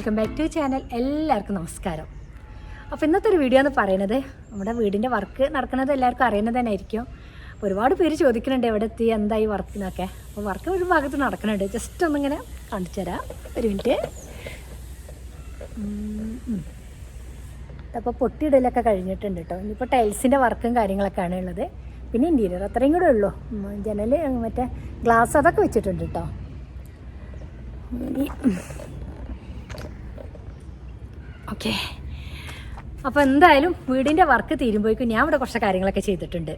Welcome back to channel എല്ലാവർക്കും നമസ്കാരം. അപ്പോൾ ഇന്നത്തെ ഒരു വീഡിയോ എന്ന് പറയുന്നത് നമ്മുടെ വീടിന്റെ വർക്ക് നടക്കുന്നത് എല്ലാവർക്കും അറിയുന്നത് തന്നെ ആയിരിക്കും. ഒരുപാട് പേര് ചോദിക്കുന്നുണ്ട് എവിടെ എത്തി എന്തായി വർക്കിനൊക്കെ അപ്പോൾ വർക്ക് ഒരു ഭാഗത്ത് നടക്കുന്നുണ്ട്. ജസ്റ്റ് ഒന്നിങ്ങനെ കാണിച്ചു തരാം. ഒരു മിനിറ്റ് അപ്പോൾ പൊട്ടിയിടലൊക്കെ കഴിഞ്ഞിട്ടുണ്ട് കേട്ടോ ഇനിയിപ്പോൾ ടൈൽസിന്റെ വർക്കും കാര്യങ്ങളൊക്കെയാണ് ഉള്ളത്. പിന്നെ ഇന്റീരിയർ അത്രയും കൂടെ ഉള്ളൂ. ജനൽ മറ്റേ ഗ്ലാസ് അതൊക്കെ വെച്ചിട്ടുണ്ട് കേട്ടോ ഓക്കെ. അപ്പോൾ എന്തായാലും വീടിന്റെ വർക്ക് തീരുമ്പോഴേക്കും ഞാൻ ഇവിടെ കുറച്ച് കാര്യങ്ങളൊക്കെ ചെയ്തിട്ടുണ്ട്.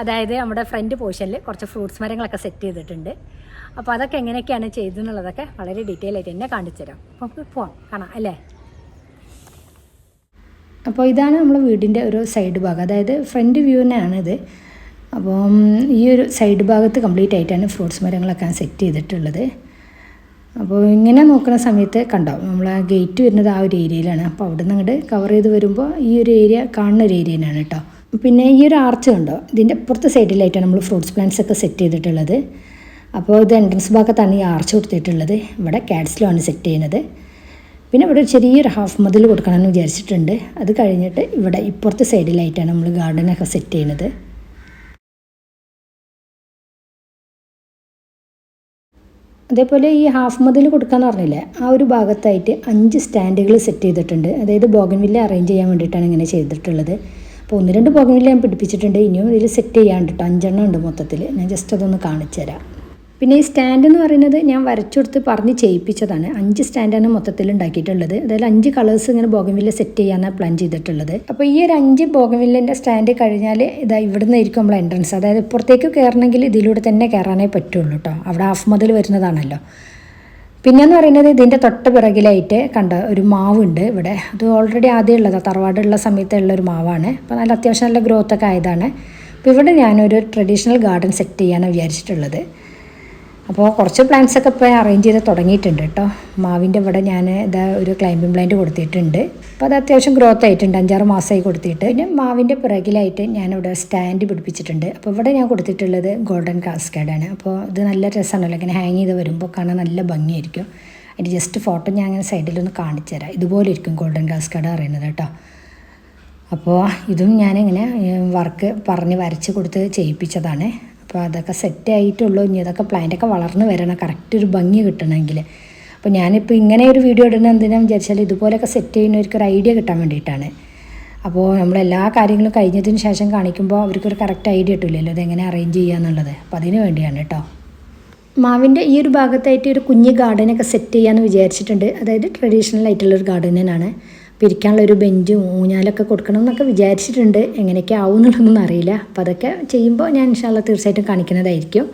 അതായത് നമ്മുടെ ഫ്രണ്ട് പോർഷനിൽ കുറച്ച് ഫ്രൂട്ട്സ് മരങ്ങളൊക്കെ സെറ്റ് ചെയ്തിട്ടുണ്ട്. അപ്പോൾ അതൊക്കെ എങ്ങനെയൊക്കെയാണ് ചെയ്തെന്നുള്ളതൊക്കെ വളരെ ഡീറ്റെയിൽ ആയിട്ട് എന്നെ കാണിച്ചു തരാം. അപ്പോൾ നമുക്ക് പോവാം. കാണാം അല്ലേ? അപ്പോൾ ഇതാണ് നമ്മുടെ വീടിന്റെ ഒരു സൈഡ് ഭാഗം. അതായത് ഫ്രണ്ട് വ്യൂ തന്നെയാണ് ഇത്. അപ്പം ഈ ഒരു സൈഡ് ഭാഗത്ത് കംപ്ലീറ്റ് ആയിട്ടാണ് ഫ്രൂട്ട്സ് മരങ്ങളൊക്കെ സെറ്റ് ചെയ്തിട്ടുള്ളത്. അപ്പോൾ ഇങ്ങനെ നോക്കുന്ന സമയത്ത് കണ്ടോ നമ്മൾ ആ ഗേറ്റ് വരുന്നത് ആ ഒരു ഏരിയയിലാണ് അപ്പോൾ അവിടെ നിന്ന് അങ്ങോട്ട് കവർ ചെയ്ത് വരുമ്പോൾ ഈ ഒരു ഏരിയ കാണുന്ന ഒരു ഏരിയ തന്നെയാണ് കേട്ടോ. പിന്നെ ഈ ഒരു ആർച്ച് കണ്ടോ ഇതിന്റെ അപ്പുറത്തെ സൈഡിലായിട്ടാണ് നമ്മൾ ഫ്രൂട്ട്സ് പ്ലാന്റ്സ് ഒക്കെ സെറ്റ് ചെയ്തിട്ടുള്ളത്. അപ്പോൾ ഇത് എൻട്രൻസ് ഭാഗത്താണ് ഈ ആർച്ച് കൊടുത്തിട്ടുള്ളത്. ഇവിടെ കാറ്റ്സിലാണ് സെറ്റ് ചെയ്യുന്നത്. പിന്നെ ഇവിടെ ഒരു ചെറിയൊരു ഹാഫ് മതിൽ കൊടുക്കണമെന്ന് വിചാരിച്ചിട്ടുണ്ട്. അത് കഴിഞ്ഞിട്ട് ഇവിടെ ഇപ്പുറത്തെ സൈഡിലായിട്ടാണ് നമ്മൾ ഗാർഡനൊക്കെ സെറ്റ് ചെയ്യുന്നത്. അതേപോലെ ഈ ഹാഫ് മതിൽ കൊടുക്കാന്ന് പറഞ്ഞില്ലേ ആ ഒരു ഭാഗത്തായിട്ട് അഞ്ച് സ്റ്റാൻഡുകൾ സെറ്റ് ചെയ്തിട്ടുണ്ട്. അതായത് ബോഗൻവില്ല അറേഞ്ച് ചെയ്യാൻ വേണ്ടിയിട്ടാണ് ഇങ്ങനെ ചെയ്തിട്ടുള്ളത്. അപ്പോൾ ഒന്ന് രണ്ട് ബോഗൻവില്ല ഞാൻ പിടിപ്പിച്ചിട്ടുണ്ട്. ഇനിയും ഇതിൽ സെറ്റ് ചെയ്യാണ്ട് കേട്ടോ അഞ്ചെണ്ണം ഉണ്ട് മൊത്തത്തിൽ ഞാൻ ജസ്റ്റ് അതൊന്ന് കാണിച്ചു തരാം പിന്നെ ഈ സ്റ്റാൻഡ് എന്ന് പറയുന്നത് ഞാൻ വരച്ചു കൊടുത്ത് പറഞ്ഞ് ചെയ്യിപ്പിച്ചതാണ്. അഞ്ച് സ്റ്റാൻഡാണ് മൊത്തത്തിൽ ഉണ്ടാക്കിയിട്ടുള്ളത്. അതായത് അഞ്ച് കളേഴ്സ് ഇങ്ങനെ ബോഗൻവില്ല സെറ്റ് ചെയ്യാനാണ് പ്ലാൻ ചെയ്തിട്ടുള്ളത്. അപ്പോൾ ഈ ഒരു അഞ്ച് ബോഗൻവില്ലിന്റെ സ്റ്റാൻഡ് കഴിഞ്ഞാൽ ഇതാ ഇവിടുന്ന് ആയിരിക്കും നമ്മൾ എൻട്രൻസ് അതായത് പുറത്തേക്ക് കയറണമെങ്കിൽ ഇതിലൂടെ തന്നെ കയറാനേ പറ്റുള്ളൂ കേട്ടോ അവിടെ ഹാഫ് മുതൽ വരുന്നതാണല്ലോ. പിന്നെന്ന് പറയുന്നത് ഇതിന്റെ തൊട്ട് പിറകിലായിട്ട് കണ്ട ഒരു മാവുണ്ട് ഇവിടെ. അത് ഓൾറെഡി ആദ്യം ഉള്ളതാണ് തറവാടുള്ള സമയത്തുള്ള ഒരു മാവാണ്. അപ്പോൾ നല്ല അത്യാവശ്യം നല്ല ഗ്രോത്തൊക്കെ ആയതാണ്. അപ്പോൾ ഇവിടെ ഞാനൊരു ട്രഡീഷണൽ ഗാർഡൻ സെറ്റ് ചെയ്യാനാണ് വിചാരിച്ചിട്ടുള്ളത്. അപ്പോൾ കുറച്ച് പ്ലാന്റ്സ് ഒക്കെ ഇപ്പോൾ അറേഞ്ച് ചെയ്ത് തുടങ്ങിയിട്ടുണ്ട് കേട്ടോ. മാവിന്റെ ഇവിടെ ഞാൻ ഇതാ ഒരു ക്ലൈമ്പിംഗ് പ്ലാന്റ് കൊടുത്തിട്ടുണ്ട്. അപ്പോൾ അത് അത്യാവശ്യം ഗ്രോത്ത് ആയിട്ടുണ്ട്. അഞ്ചാറ് മാസമായി കൊടുത്തിട്ട്. പിന്നെ മാവിന്റെ പിറകിലായിട്ട് ഞാനിവിടെ സ്റ്റാൻഡ് പിടിപ്പിച്ചിട്ടുണ്ട്. അപ്പോൾ ഇവിടെ ഞാൻ കൊടുത്തിട്ടുള്ളത് ഗോൾഡൻ കാസ്കാഡാണ് അപ്പോൾ ഇത് നല്ല രസമാണല്ലോ. ഇങ്ങനെ ഹാങ് ചെയ്ത് വരുമ്പോൾ കാണാൻ നല്ല ഭംഗിയായിരിക്കും. അതിന്റെ ജസ്റ്റ് ഫോട്ടോ ഞാൻ അങ്ങനെ സൈഡിലൊന്ന് കാണിച്ചു തരാം. ഇതുപോലെ ഇരിക്കും ഗോൾഡൻ കാസ്കേഡ് അറിയുന്നത് കേട്ടോ. അപ്പോൾ ഇതും ഞാനിങ്ങനെ വർക്ക് പറഞ്ഞ് വരച്ച് കൊടുത്ത് ചെയ്യിപ്പിച്ചതാണ്. അപ്പോൾ അതൊക്കെ സെറ്റ് ആയിട്ടുള്ളൂ. ഇനി അതൊക്കെ പ്ലാന്റൊക്കെ വളർന്നു വരണം. കറക്റ്റ് ഒരു ഭംഗി കിട്ടണമെങ്കിൽ. അപ്പോൾ ഞാനിപ്പോൾ ഇങ്ങനെ ഒരു വീഡിയോ ഇടുന്നത് എന്തിനാണെന്ന് വിചാരിച്ചാൽ ഇതുപോലെയൊക്കെ സെറ്റ് ചെയ്യുന്നവർക്ക് ഒരു ഐഡിയ കിട്ടാൻ വേണ്ടിയിട്ടാണ്. അപ്പോൾ നമ്മൾ എല്ലാ കാര്യങ്ങളും കഴിഞ്ഞതിന് ശേഷം കാണിക്കുമ്പോൾ അവർക്കൊരു കറക്റ്റ് ഐഡിയ കിട്ടില്ലല്ലോ എങ്ങനെ അറേഞ്ച് ചെയ്യുക എന്നുള്ളത്. അപ്പോൾ അതിന് വേണ്ടിയാണ് കേട്ടോ. മാവിന്റെ ഈ ഒരു ഭാഗത്തായിട്ട് ഒരു കുഞ്ഞ് ഗാർഡനൊക്കെ സെറ്റ് ചെയ്യാമെന്ന് വിചാരിച്ചിട്ടുണ്ട്. അതായത് ട്രഡീഷണൽ ആയിട്ടുള്ളൊരു ഗാർഡൻ തന്നെയാണ്. അപ്പോൾ ഇരിക്കാനുള്ള ഒരു ബെഞ്ചും ഊഞ്ഞാലൊക്കെ കൊടുക്കണം എന്നൊക്കെ വിചാരിച്ചിട്ടുണ്ട്. എങ്ങനെയൊക്കെ ആവും എന്നുള്ളതൊന്നും അറിയില്ല. അപ്പോൾ അതൊക്കെ ചെയ്യുമ്പോൾ ഞാൻ ഇൻഷാല്ല തീർച്ചയായിട്ടും കാണിക്കുന്നതായിരിക്കും.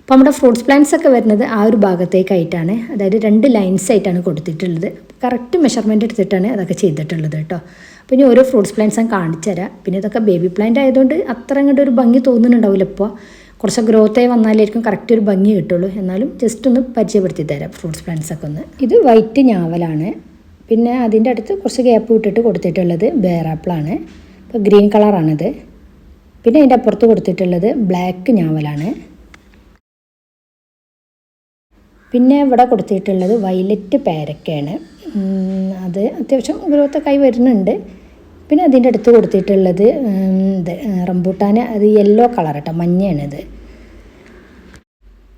അപ്പോൾ നമ്മുടെ ഫ്രൂട്ട്സ് പ്ലാന്റ്സ് ഒക്കെ വരുന്നത് ആ ഒരു ഭാഗത്തേക്കായിട്ടാണ്. അതായത് രണ്ട് ലൈൻസ് ആയിട്ടാണ് കൊടുത്തിട്ടുള്ളത്. കറക്റ്റ് മെഷർമെന്റ് എടുത്തിട്ടാണ് അതൊക്കെ ചെയ്തിട്ടുള്ളത് കേട്ടോ. അപ്പോൾ ഇനി ഓരോ ഫ്രൂട്ട്സ് പ്ലാന്റ്സ് ഞാൻ കാണിച്ചു തരാം. പിന്നെ ഇതൊക്കെ ബേബി പ്ലാന്റ് ആയതുകൊണ്ട് അത്ര അങ്ങോട്ട് ഒരു ഭംഗി തോന്നുന്നുണ്ടാവില്ല ഇപ്പോൾ കുറച്ച് ഗ്രോത്ത് വന്നാലായിരിക്കും കറക്റ്റ് ഒരു ഭംഗി കിട്ടുള്ളൂ. എന്നാലും ജസ്റ്റ് ഒന്ന് പരിചയപ്പെടുത്തി തരാം ഫ്രൂട്ട്സ് പ്ലാന്റ്സ് ഒക്കെ ഒന്ന്. ഇത് വൈറ്റ് ഞാവലാണ്. പിന്നെ അതിന്റെ അടുത്ത് കുറച്ച് ഗ്യാപ്പ് വിട്ടിട്ട് കൊടുത്തിട്ടുള്ളത് ബേറാപ്പിളാണ് ഇപ്പോൾ ഗ്രീൻ കളറാണിത് പിന്നെ അതിന്റെ അപ്പുറത്ത് കൊടുത്തിട്ടുള്ളത് ബ്ലാക്ക് ഞാവലാണ് പിന്നെ ഇവിടെ കൊടുത്തിട്ടുള്ളത് വയലറ്റ് പേരക്കയാണ്. അത് അത്യാവശ്യം ഗ്രോത്തൊക്കെ കൈ വരുന്നുണ്ട്. പിന്നെ അതിന്റെ അടുത്ത് കൊടുത്തിട്ടുള്ളത് ഇത് റംബൂട്ടാൻ അത് യെല്ലോ കളർ കേട്ടോ മഞ്ഞയാണിത്.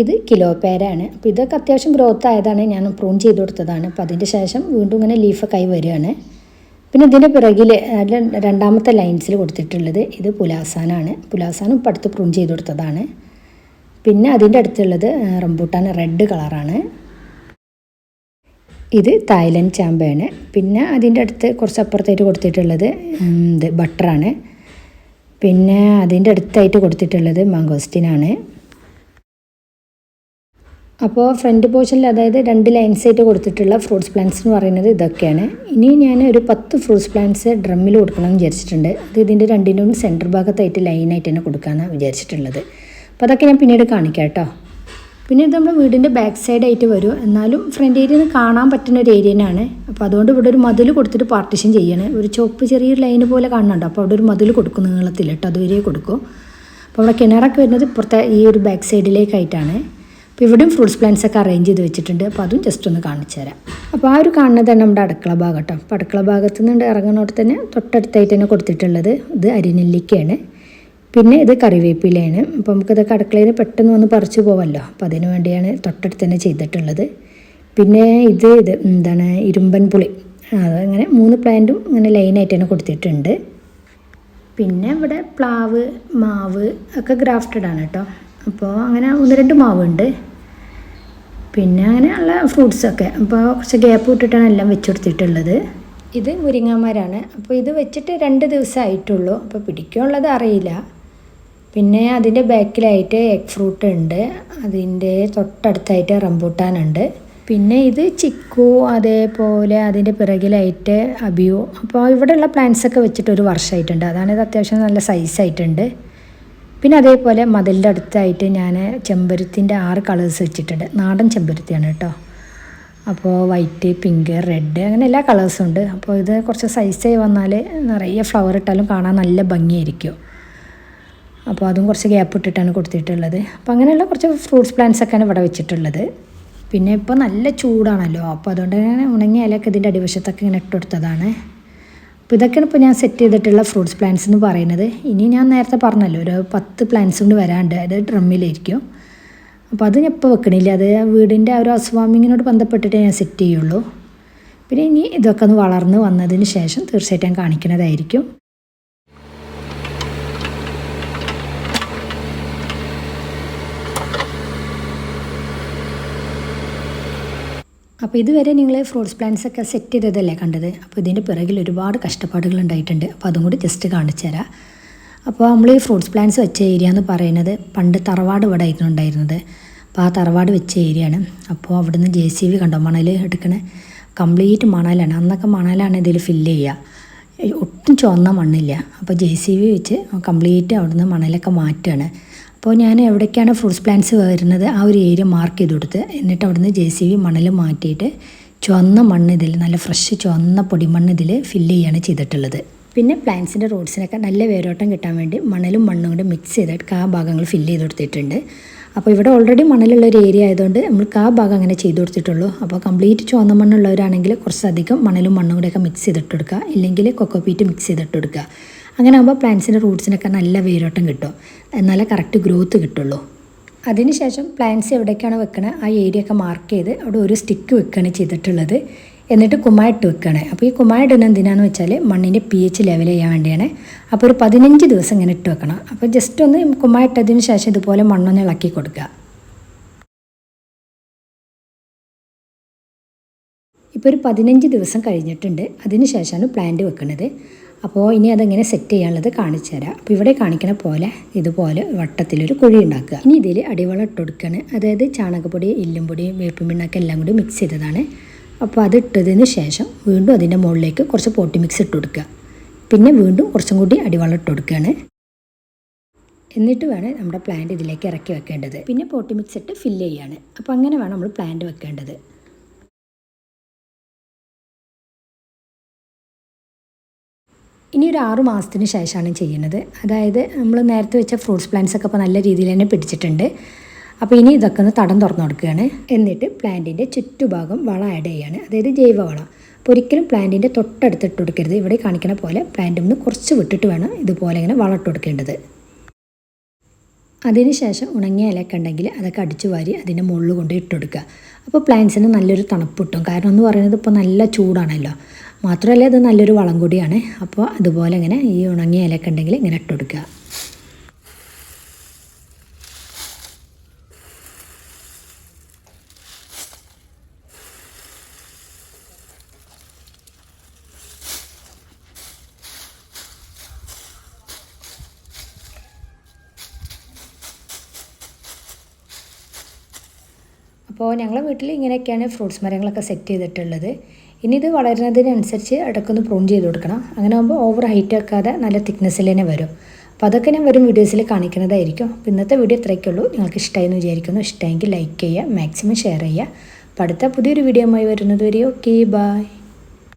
ഇത് കിലോ പേരാണ്. അപ്പോൾ ഇതൊക്കെ അത്യാവശ്യം ഗ്രോത്ത് ആയതാണ്. ഞാൻ പ്രൂൺ ചെയ്ത് കൊടുത്തതാണ്. അപ്പോൾ അതിന്റെ ശേഷം വീണ്ടും ഇങ്ങനെ ലീഫൊക്കെ ആയി വരികയാണ്. പിന്നെ ഇതിന്റെ പിറകിൽ രണ്ടാമത്തെ ലൈൻസിൽ കൊടുത്തിട്ടുള്ളത് ഇത് പുലാസാനാണ്. പുലാസാനും ഇപ്പം അടുത്ത് പ്രൂൺ ചെയ്ത് കൊടുത്തതാണ്. പിന്നെ അതിന്റെ അടുത്തുള്ളത് റംബൂട്ടാൻ റെഡ് കളറാണ് ഇത് തായ്ലൻഡ് ചാമ്പയാണ്. പിന്നെ അതിന്റെ അടുത്ത് കുറച്ച് അപ്പുറത്തായിട്ട് കൊടുത്തിട്ടുള്ളത് ഇത് ബട്ടറാണ്. പിന്നെ അതിന്റെ അടുത്തായിട്ട് കൊടുത്തിട്ടുള്ളത് മാങ്കോസ്റ്റിനാണ് അപ്പോൾ ഫ്രണ്ട് പോർഷനിൽ അതായത് രണ്ട് ലൈൻസ് ആയിട്ട് കൊടുത്തിട്ടുള്ള ഫ്രൂട്ട്സ് പ്ലാന്റ്സ് എന്ന് പറയുന്നത് ഇതൊക്കെയാണ്. ഇനി ഞാൻ ഒരു പത്ത് ഫ്രൂട്ട്സ് പ്ലാന്റ്സ് ഡ്രമ്മിൽ കൊടുക്കണം എന്ന് വിചാരിച്ചിട്ടുണ്ട്. അത് ഇതിന്റെ രണ്ടിനും സെന്റർ ഭാഗത്തായിട്ട് ലൈനായിട്ട് തന്നെ കൊടുക്കാമെന്നാണ് വിചാരിച്ചിട്ടുള്ളത്. അപ്പോൾ അതൊക്കെ ഞാൻ പിന്നീട് കാണിക്കാം കേട്ടോ. പിന്നെ ഇത് നമ്മുടെ വീടിന്റെ ബാക്ക് സൈഡായിട്ട് വരും. എന്നാലും ഫ്രണ്ട് ഏരിയയിൽ നിന്ന് കാണാൻ പറ്റുന്ന ഒരു ഏരിയ തന്നെയാണ് അപ്പോൾ അതുകൊണ്ട് ഇവിടെ ഒരു മതിൽ കൊടുത്തിട്ട് പാർട്ടിഷൻ ചെയ്യണേ. ഒരു ചുവപ്പ് ചെറിയൊരു ലൈന് പോലെ കാണുന്നുണ്ട്. അപ്പോൾ അവിടെ ഒരു മതിൽ കൊടുക്കും നീളത്തിൽ കേട്ടോ. അതുവരെ കൊടുക്കും. അപ്പോൾ അവിടെ കിണറൊക്കെ വരുന്നത് ഇപ്പുറത്തെ ഈ ഒരു ബാക്ക് സൈഡിലേക്കായിട്ടാണ് അപ്പോൾ ഇവിടെയും ഫ്രൂട്ട്സ് പ്ലാന്റ്സ് ഒക്കെ അറേഞ്ച് ചെയ്ത് വെച്ചിട്ടുണ്ട്. അപ്പോൾ അതും ജസ്റ്റ് ഒന്ന് കാണിച്ചു തരാം. അപ്പോൾ ആ ഒരു കാണുന്നത് തന്നെ നമ്മുടെ അടുക്കള ഭാഗം കേട്ടോ. അപ്പോൾ അടുക്കള ഭാഗത്തു നിന്ന് ഇറങ്ങുന്നോട്ട് തന്നെ തൊട്ടടുത്തായിട്ട് തന്നെ കൊടുത്തിട്ടുള്ളത്. ഇത് അരിനെല്ലിക്കയാണ്. പിന്നെ ഇത് കറിവേപ്പിലയാണ്. അപ്പോൾ നമുക്കിതൊക്കെ അടുക്കളയിൽ പെട്ടെന്ന് ഒന്ന് പറിച്ചു പോവല്ലോ. അപ്പോൾ അതിന് വേണ്ടിയാണ് തൊട്ടടുത്ത് തന്നെ ചെയ്തിട്ടുള്ളത്. പിന്നെ ഇത് ഇത് എന്താണ്? ഇരുമ്പൻ പുളി. അതങ്ങനെ മൂന്ന് പ്ലാന്റും അങ്ങനെ ലൈനായിട്ട് തന്നെ കൊടുത്തിട്ടുണ്ട്. പിന്നെ ഇവിടെ പ്ലാവ് മാവ് ഒക്കെ ഗ്രാഫ്റ്റഡ് ആണ് കേട്ടോ. അപ്പോൾ അങ്ങനെ ഒന്ന് രണ്ട് മാവുണ്ട്. പിന്നെ അങ്ങനെയുള്ള ഫ്രൂട്ട്സൊക്കെ അപ്പോൾ കുറച്ച് ഗ്യാപ്പ് വിട്ടിട്ടാണ് എല്ലാം വെച്ച് കൊടുത്തിട്ടുള്ളത്. ഇത് മുരിങ്ങാമരാണ്. അപ്പോൾ ഇത് വെച്ചിട്ട് രണ്ട് ദിവസം ആയിട്ടുള്ളൂ അപ്പോൾ പിടിക്കാനുള്ളത് അറിയില്ല. പിന്നെ അതിന്റെ ബാക്കിലായിട്ട് എഗ് ഫ്രൂട്ട് ഉണ്ട്. അതിന്റെ തൊട്ടടുത്തായിട്ട് റംബൂട്ടാനുണ്ട് പിന്നെ ഇത് ചിക്കു അതേപോലെ അതിന്റെ പിറകിലായിട്ട് അബിയു. അപ്പോൾ ഇവിടെയുള്ള പ്ലാന്റ്സൊക്കെ വെച്ചിട്ട് ഒരു വർഷമായിട്ടുണ്ട് അതാണ് അത്യാവശ്യം നല്ല സൈസായിട്ടുണ്ട് പിന്നെ അതേപോലെ മതിലിന്റെ അടുത്തായിട്ട് ഞാൻ ചെമ്പരത്തിന്റെ ആറ് കളേഴ്സ് വെച്ചിട്ടുണ്ട്. നാടൻ ചെമ്പരത്തിയാണ് കേട്ടോ. അപ്പോൾ വൈറ്റ് പിങ്ക് റെഡ് അങ്ങനെ എല്ലാ കളേഴ്സും ഉണ്ട്. അപ്പോൾ ഇത് കുറച്ച് സൈസായി വന്നാൽ നിറയെ ഫ്ലവർ ഇട്ടാലും കാണാൻ നല്ല ഭംഗിയായിരിക്കും. അപ്പോൾ അതും കുറച്ച് ഗ്യാപ്പ് ഇട്ടിട്ടാണ് കൊടുത്തിട്ടുള്ളത്. അപ്പോൾ അങ്ങനെയുള്ള കുറച്ച് ഫ്രൂട്ട്സ് പ്ലാന്റ്സ് ഒക്കെയാണ് ഇവിടെ വെച്ചിട്ടുള്ളത്. പിന്നെ ഇപ്പോൾ നല്ല ചൂടാണല്ലോ. അപ്പോൾ അതുകൊണ്ട് ഉണങ്ങിയ ഇലയൊക്കെ ഇതിന്റെ അടിവശത്തൊക്കെ ഇങ്ങനെ ഇട്ട് കൊടുത്തതാണ്. അപ്പോൾ ഇതൊക്കെയാണ് ഇപ്പോൾ ഞാൻ സെറ്റ് ചെയ്തിട്ടുള്ള ഫ്രൂട്ട്സ് പ്ലാന്റ്സ് എന്ന് പറയുന്നത്. ഇനി ഞാൻ നേരത്തെ പറഞ്ഞല്ലോ ഒരു പത്ത് പ്ലാന്റ്സ് കൊണ്ട് വരാണ്ട് അത് ഡ്രമ്മിലായിരിക്കും. അപ്പോൾ അത് ഞാൻ ഇപ്പോൾ വെക്കണില്ല. അത് വീടിന്റെ ആ ഒരു ഹൗസ് വാമിങ്ങിനോട് ബന്ധപ്പെട്ടിട്ട് ഞാൻ സെറ്റ് ചെയ്യുള്ളൂ. പിന്നെ ഇനി ഇതൊക്കെ ഒന്ന് വളർന്ന് വന്നതിന് ശേഷം തീർച്ചയായിട്ടും ഞാൻ കാണിക്കുന്നതായിരിക്കും. അപ്പോൾ ഇതുവരെ നിങ്ങൾ ഫ്രൂട്ട്സ് പ്ലാന്റ്സ് ഒക്കെ സെറ്റ് ചെയ്തതല്ലേ കണ്ടത്? അപ്പോൾ ഇതിന്റെ പിറകിൽ ഒരുപാട് കഷ്ടപ്പാടുകൾ ഉണ്ടായിട്ടുണ്ട്. അപ്പോൾ അതും കൂടി ജസ്റ്റ് കാണിച്ചു തരാം. അപ്പോൾ നമ്മൾ ഈ ഫ്രൂട്ട്സ് പ്ലാന്റ്സ് വെച്ച ഏരിയ എന്ന് പറയുന്നത് പണ്ട് തറവാട് ഇവിടെ ആയിരുന്നു ഉണ്ടായിരുന്നത്. അപ്പോൾ ആ തറവാട് വെച്ച ഏരിയ ആണ്. അപ്പോൾ അവിടുന്ന് ജെ സി ബി കണ്ടോ? മണൽ എടുക്കണ. കംപ്ലീറ്റ് മണലാണ്. അന്നൊക്കെ മണലാണ് ഇതിൽ ഫില്ല് ചെയ്യുക. ഒട്ടും ചുവന്ന മണ്ണില്ല. അപ്പോൾ ജെ സി ബി വെച്ച് കംപ്ലീറ്റ് അവിടുന്ന് മണലൊക്കെ മാറ്റുകയാണ്. അപ്പോൾ ഞാൻ എവിടേക്കാണ് ഫ്രൂട്ട്സ് പ്ലാന്റ്സ് വരുന്നത് ആ ഒരു ഏരിയ മാർക്ക് ചെയ്ത് കൊടുത്ത് എന്നിട്ട് അവിടുന്ന് ജെ സി ബി മണൽ മാറ്റിയിട്ട് ചുവന്ന മണ്ണ് ഇതിൽ നല്ല ഫ്രഷ് ചുവന്ന പൊടിമണ്ണ് ഇതിൽ ഫില്ല് ചെയ്യാണ് ചെയ്തിട്ടുള്ളത്. പിന്നെ പ്ലാന്റ്സിന്റെ റൂട്ട്സിനൊക്കെ നല്ല വേരോട്ടം കിട്ടാൻ വേണ്ടി മണലും മണ്ണും കൂടി മിക്സ് ചെയ്തിട്ട് ആ ഭാഗങ്ങൾ ഫില്ല് ചെയ്ത് കൊടുത്തിട്ടുണ്ട്. അപ്പോൾ ഇവിടെ ഓൾറെഡി മണലുള്ള ഒരു ഏരിയ ആയതുകൊണ്ട് നമ്മൾക്ക് ആ ഭാഗം അങ്ങനെ ചെയ്ത് കൊടുത്തിട്ടുള്ളൂ. അപ്പോൾ കംപ്ലീറ്റ് ചുവന്ന മണ്ണുള്ളവരാണെങ്കിൽ കുറച്ചധികം മണലും മണ്ണും കൂടെയൊക്കെ മിക്സ് ചെയ്തിട്ട് കൊടുക്കുക. ഇല്ലെങ്കിൽ കൊക്കോപീറ്റ് മിക്സ് ചെയ്തിട്ട് കൊടുക്കുക. അങ്ങനെ ആകുമ്പോൾ പ്ലാന്റ്സിന്റെ റൂട്ട്സിനൊക്കെ നല്ല വേരോട്ടം കിട്ടും. എന്നാലേ കറക്റ്റ് ഗ്രോത്ത് കിട്ടുള്ളൂ. അതിനുശേഷം പ്ലാന്റ്സ് എവിടേക്കാണ് വെക്കണത് ആ ഏരിയ ഒക്കെ മാർക്ക് ചെയ്ത് അവിടെ ഒരു സ്റ്റിക്ക് വെക്കുകയാണ് ചെയ്തിട്ടുള്ളത്. എന്നിട്ട് കുമ്മായിട്ട് വെക്കുകയാണ് അപ്പോൾ ഈ കുമ്മായിടുന്നത് എന്തിനാന്ന് വെച്ചാൽ മണ്ണിന്റെ പി എച്ച് ലെവൽ ചെയ്യാൻ വേണ്ടിയാണ്. അപ്പോൾ ഒരു പതിനഞ്ച് ദിവസം ഇങ്ങനെ ഇട്ട് വെക്കണം. അപ്പോൾ ജസ്റ്റ് ഒന്ന് കുമ്മായിട്ടതിന് ശേഷം ഇതുപോലെ മണ്ണൊന്ന് ഇളക്കി കൊടുക്കുക ഇപ്പോൾ ഒരു പതിനഞ്ച് ദിവസം കഴിഞ്ഞിട്ടുണ്ട്. അതിന് ശേഷമാണ് പ്ലാന്റ് വെക്കുന്നത് അപ്പോൾ ഇനി അതെങ്ങനെ സെറ്റ് ചെയ്യാനുള്ളത് കാണിച്ചു തരാം. അപ്പോൾ ഇവിടെ കാണിക്കണ പോലെ ഇതുപോലെ വട്ടത്തിലൊരു കുഴി ഉണ്ടാക്കുക. ഇനി ഇതിൽ അടിവളം ഇട്ട് കൊടുക്കുകയാണ് അതായത് ചാണകപ്പൊടി എല്ലും പൊടി വേപ്പും എല്ലാം കൂടി മിക്സ് ചെയ്തതാണ്. അപ്പോൾ അത് ഇട്ടതിന് ശേഷം വീണ്ടും അതിന്റെ മുകളിലേക്ക് കുറച്ച് പോട്ടി മിക്സ് ഇട്ട് കൊടുക്കുക. പിന്നെ വീണ്ടും കുറച്ചും കൂടി അടിവളം ഇട്ട് കൊടുക്കുകയാണ്. എന്നിട്ട് വേണം നമ്മുടെ പ്ലാന്റ് ഇതിലേക്ക് ഇറക്കി വെക്കേണ്ടത്. പിന്നെ പോട്ടി മിക്സ് ഇട്ട് ഫില്ല് ചെയ്യാണ്. അപ്പോൾ അങ്ങനെ വേണം നമ്മൾ പ്ലാന്റ് വെക്കേണ്ടത്. ഇനി ഒരു ആറു മാസത്തിന് ശേഷമാണ് ചെയ്യുന്നത്. അതായത് നമ്മൾ നേരത്തെ വെച്ച ഫ്രൂട്ട്സ് പ്ലാന്റ്സ് ഒക്കെ ഇപ്പോൾ നല്ല രീതിയിൽ തന്നെ പിടിച്ചിട്ടുണ്ട്. അപ്പോൾ ഇനി ഇതൊക്കെ ഒന്ന് തടം തുറന്നു കൊടുക്കുകയാണ്. എന്നിട്ട് പ്ലാന്റിന്റെ ചുറ്റുഭാഗം വളം ആഡ് ചെയ്യുകയാണ് അതായത് ജൈവ വളം. അപ്പോൾ ഒരിക്കലും പ്ലാന്റിന്റെ തൊട്ടടുത്ത് ഇട്ട് കൊടുക്കരുത്. ഇവിടെ കാണിക്കുന്ന പോലെ പ്ലാന്റിൽ നിന്ന് കുറച്ച് വിട്ടിട്ട് വേണം ഇതുപോലെ ഇങ്ങനെ വളം ഇട്ട് കൊടുക്കേണ്ടത്. അതിനുശേഷം ഉണങ്ങിയ ഇലയൊക്കെ ഉണ്ടെങ്കിൽ അതൊക്കെ അടിച്ചു വാരി അതിന്റെ മുകളിൽ കൊണ്ട് ഇട്ട് കൊടുക്കുക. അപ്പോൾ പ്ലാന്റ്സിന് നല്ലൊരു തണുപ്പ് കിട്ടും. കാരണം എന്ന് പറയുന്നത് ഇപ്പോൾ നല്ല ചൂടാണല്ലോ. മാത്രമല്ല ഇത് നല്ലൊരു വളം കൂടിയാണ്. അപ്പോൾ അതുപോലെ ഇങ്ങനെ ഈ ഉണങ്ങിയ ഇലയൊക്കെ ഉണ്ടെങ്കിൽ ഇങ്ങനെ ഇട്ട് കൊടുക്കുക. അപ്പോൾ ഞങ്ങളുടെ വീട്ടിൽ ഇങ്ങനെയൊക്കെയാണ് ഫ്രൂട്ട്സ് മരങ്ങളൊക്കെ സെറ്റ് ചെയ്തിട്ടുള്ളത്. ഇനി ഇത് വളരുന്നതിനനുസരിച്ച് ഇടയ്ക്കൊന്ന് പ്രൂൺ ചെയ്ത് കൊടുക്കണം. അങ്ങനെ ആകുമ്പോൾ ഓവർ ഹൈറ്റ് വെക്കാതെ നല്ല തിക്നെസ്സിൽ തന്നെ വരും. അപ്പോൾ അതൊക്കെ ഞാൻ വരും വീഡിയോസിൽ കാണിക്കുന്നതായിരിക്കും. അപ്പോൾ ഇന്നത്തെ വീഡിയോ ഇത്രയൊക്കെ ഉള്ളൂ. നിങ്ങൾക്ക് ഇഷ്ടമായി എന്ന് വിചാരിക്കുന്നു. ഇഷ്ടമെങ്കിൽ ലൈക്ക് ചെയ്യുക മാക്സിമം ഷെയർ ചെയ്യുക. അപ്പോൾ അടുത്ത പുതിയൊരു വീഡിയോ വരുന്നത് വരെ ഓക്കെ ബായ്